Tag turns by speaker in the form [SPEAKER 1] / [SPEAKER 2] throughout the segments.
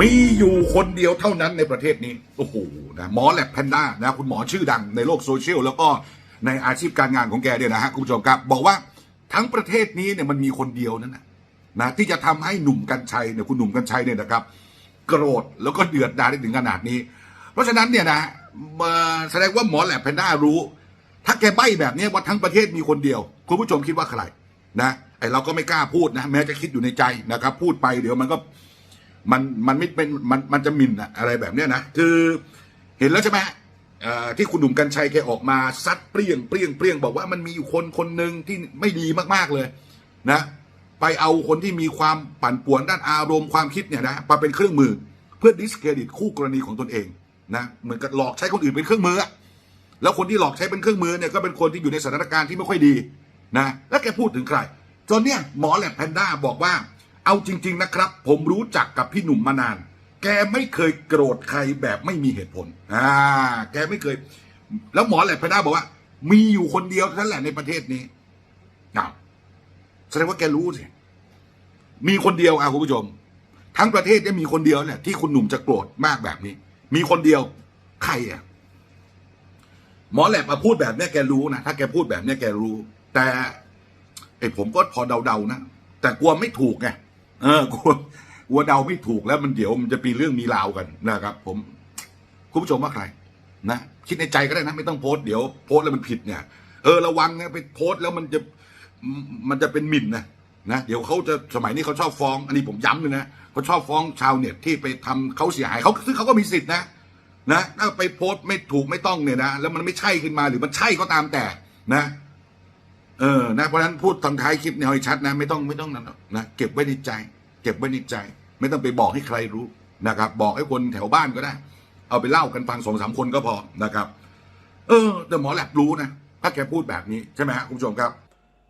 [SPEAKER 1] มีอยู่คนเดียวเท่านั้นในประเทศนี้ โอ้โหนะหมอแลบแพนด้านะคุณหมอชื่อดังในโลกโซเชียล แล้วก็ในอาชีพการงานของแกเนี่ยนะฮะคุณผู้ชมครับบอกว่าทั้งประเทศนี้เนี่ยมันมีคนเดียวนั่นนะนะที่จะทำให้หนุ่มกัญชัยเนี่ยคุณหนุ่มกัญชัยเนี่ยนะครับ โกรธแล้วก็เดือดดาลได้ถึงขนาดนี้ เพราะฉะนั้นเนี่ยนะแสดงว่าหมอแลบแพนด้ารู้ ถ้าแกใบ้แบบนี้ว่าทั้งประเทศมีคนเดียว คุณผู้ชมคิดว่าใครนะไอเราก็ไม่กล้าพูดนะแม้จะคิดอยู่ในใจนะครับ พูดไปเดี๋ยวมันก็ มันมันไม่เป็นมันมันจะหมินอะอะไรแบบเนี้ยนะคือเห็นแล้วใช่ไหมเอ่อที่คุณหนุ่มกัญชัยแกออกมาซัดเปรี้ยงเปรี้ยงเปรี้ยงบอกว่ามันมีอยู่คนคนหนึ่งที่ไม่ดีมากๆเลยนะไปเอาคนที่มีความปั่นป่วนด้านอารมณ์ความคิดเนี่ยนะมาเป็นเครื่องมือเพื่อดิสเครดิตคู่กรณีของตนเองนะเหมือนกับหลอกใช้คนอื่นเป็นเครื่องมือ แล้วคนที่หลอกใช้เป็นเครื่องมือเนี่ยก็เป็นคนที่อยู่ในสถานการณ์ที่ไม่ค่อยดีนะแล้วแกพูดถึงใครจนเนี่ยหมอแหลบแพนด้าบอกว่า เอาจริง ๆนะครับ ผมรู้จักกับพี่หนุ่มมานาน แกไม่เคยโกรธใครแบบไม่มีเหตุผล อ่า แกไม่เคย แล้วหมอแหลบแพนด้าบอกว่า มีอยู่คนเดียวเท่านั้นแหละในประเทศนี้อ้าวแสดงว่าแกรู้สิมีคนเดียวอะคุณผู้ชม ทั้งประเทศเนี่ยมีคนเดียวเนี่ยที่คุณหนุ่มจะโกรธมากแบบนี้ มีคนเดียวใครอะหมอแหลบมาพูดแบบนี้แกรู้นะถ้าแกพูดแบบนี้แกรู้ แต่ไอผมก็พอเดาๆนะแต่กลัวไม่ถูกไง เออกลัวกลัวเดาไม่ถูกแล้วมันเดี๋ยวมันจะมีเรื่องมีราวกันนะครับ ผมคุณผู้ชมว่าใคร นะคิดในใจก็ได้นะไม่ต้องโพสต์เดี๋ยวโพสต์แล้วมันผิดเนี่ย เออระวังนะไปโพสต์แล้วมันจะมันจะเป็นหมิ่นนะนะเดี๋ยวเขาจะสมัยนี้เขาชอบฟ้อง อันนี้ผมย้ำเลยนะเขาชอบฟ้องชาวเน็ตที่ไปทำเขาเสียหายเขาซึ่งเขาก็มีสิทธินะนะถ้าไปโพสต์ไม่ถูกไม่ต้องเนี่ยนะแล้วมันไม่ใช่ขึ้นมาหรือมันใช่ก็ตามแต่นะ เออนะเพราะฉะนั้นพูดทางท้ายคลิปเนี่ยให้ชัดนะ ไม่ต้องไม่ต้องนั่นหรอกนะเก็บไว้ในใจ เก็บไว้ในใจ ไม่ต้องไปบอกให้ใครรู้นะครับ บอกให้คนแถวบ้านก็ได้ เอาไปเล่ากันฟังสองสามคนก็พอนะครับ เออ แต่หมอแลบรู้นะถ้าแกพูดแบบนี้ใช่ไหมฮะคุณผู้ชมครับ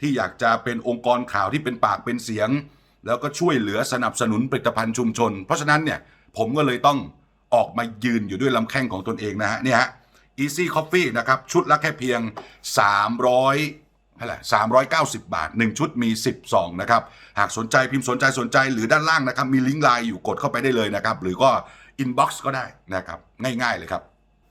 [SPEAKER 1] ที่อยากจะเป็นองค์กรข่าวที่เป็นปากเป็นเสียง แล้วก็ช่วยเหลือสนับสนุนผลิตภัณฑ์ชุมชน เพราะฉะนั้นเนี่ยผมก็เลยต้องออกมายืนอยู่ด้วยลำแข้งของตนเองนะฮะเนี่ยฮะ Easy Coffee นะครับ ชุดละแค่เพียง 300เท่าไร390 บาท 1 ชุดมี 10ซองนะครับ หากสนใจพิมพ์สนใจสนใจหรือด้านล่างนะครับ มีลิงก์ไลน์อยู่กดเข้าไปได้เลยนะครับ หรือก็อินบ็อกซ์ก็ได้นะครับ ง่ายๆเลยครับ